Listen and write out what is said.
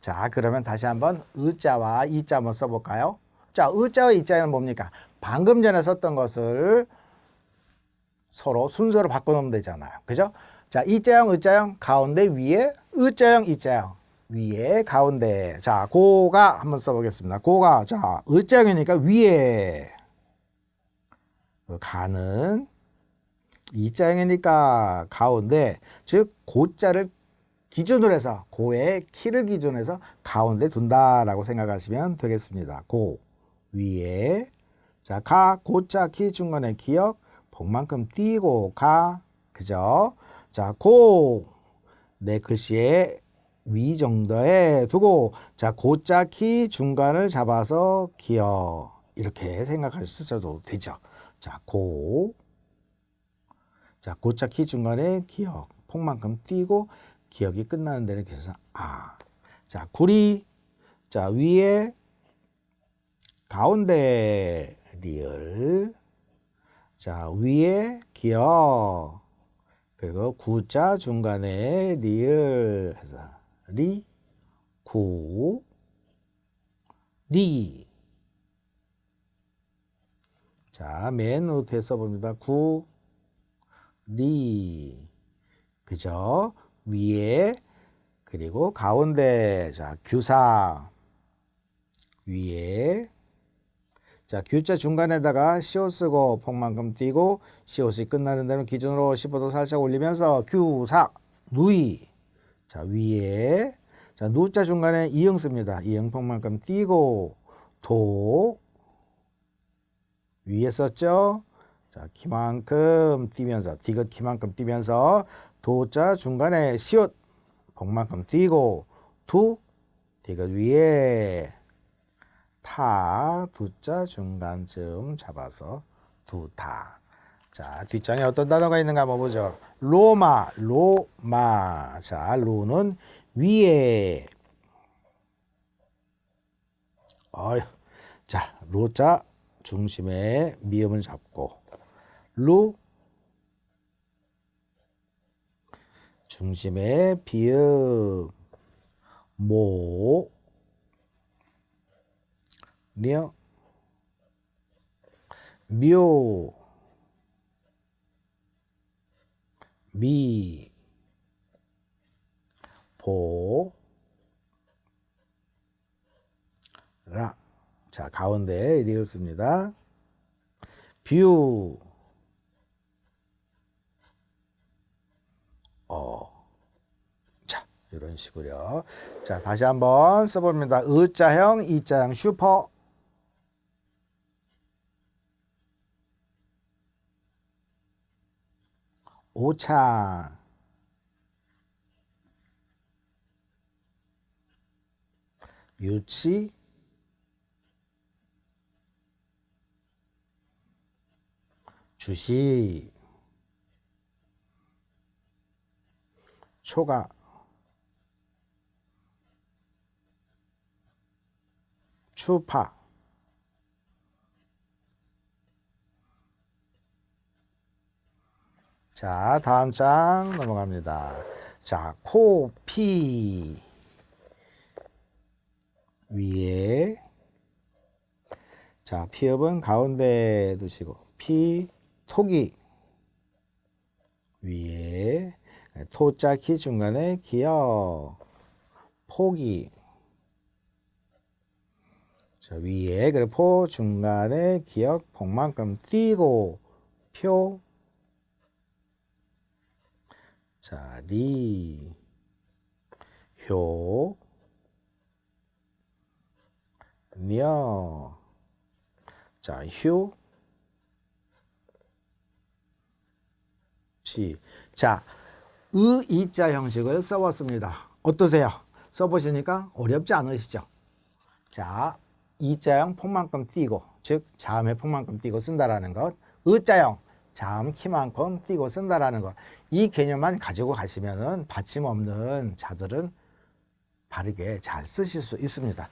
자, 그러면 다시 한번 의자와 이자 한번 써볼까요? 자, 의자와 이자는 뭡니까? 방금 전에 썼던 것을 서로 순서로 바꿔놓으면 되잖아요. 그죠? 자, 이자형, 의자형, 가운데 위에 의자형, 이자형. 위에, 가운데. 자, 고가 한번 써보겠습니다. 고가. 자, 의자형이니까 위에. 그 가는 이자형이니까 가운데. 즉, 고자를 기준으로 해서 고의 키를 기준으로 해서 가운데 둔다라고 생각하시면 되겠습니다. 고 위에 자, 가 고자 키 중간에 기억 복만큼 띄고 가 그죠? 자, 고 내 글씨에 위 정도에 두고 자, 고자 키 중간을 잡아서 기억 이렇게 생각하셔도 되죠. 자, 고 자, 고자 키 중간에 기억 폭만큼 띄고 기억이 끝나는 데는 그래서 아. 자, 구리. 자, 위에 가운데 리을. 자, 위에 기억. 그리고 구자 중간에 리을 해서 리, 구, 리. 자, 맨 노트에 써봅니다. 구, 리. 그죠? 위에 그리고 가운데 자 규사 위에 자 규자 중간에다가 시옷 쓰고 폭만큼 띄고 시옷이 끝나는 데는 기준으로 15도 살짝 올리면서 규사 누이 자 위에 자 누자 중간에 이응 씁니다. 이응 폭만큼 띄고 도 위에 썼죠? 자 키만큼 띄면서 디귿 키만큼 띄면서 도자 중간에 시옷. 복만큼 띄고 두 디귿 위에. 타 두자 중간쯤 잡아서 두타. 자 뒷장에 어떤 단어가 있는가 한번 보죠. 로마 로마. 자 로는 위에. 어휴 자 로자 중심에 미음을 잡고 루 중심에 비읍. 모. 며, 묘, 미, 보, 라. 자, 가운데 리을습니다. 뷰, 어. 자, 이런 식으로요. 자, 다시 한번 써봅니다. 의자형, 이자형, 슈퍼. 오차. 유치. 주시. 초가 추파 자 다음 장 넘어갑니다. 자 코피 위에 자 피읍은 가운데 두시고 피 토기 위에 토자 키 중간에 기어 포기. 자 위에 그리고 포 중간에 기억 폭만큼 띄고 표. 자, 리, 효, 며, 자, 휴, 시. 자, 의, 이자 형식을 써봤습니다. 어떠세요? 써보시니까 어렵지 않으시죠? 자, 이자형 폭만큼 띄고, 즉, 자음의 폭만큼 띄고 쓴다라는 것. 의자형, 자음 키만큼 띄고 쓴다라는 것. 이 개념만 가지고 가시면은 받침 없는 자들은 바르게 잘 쓰실 수 있습니다.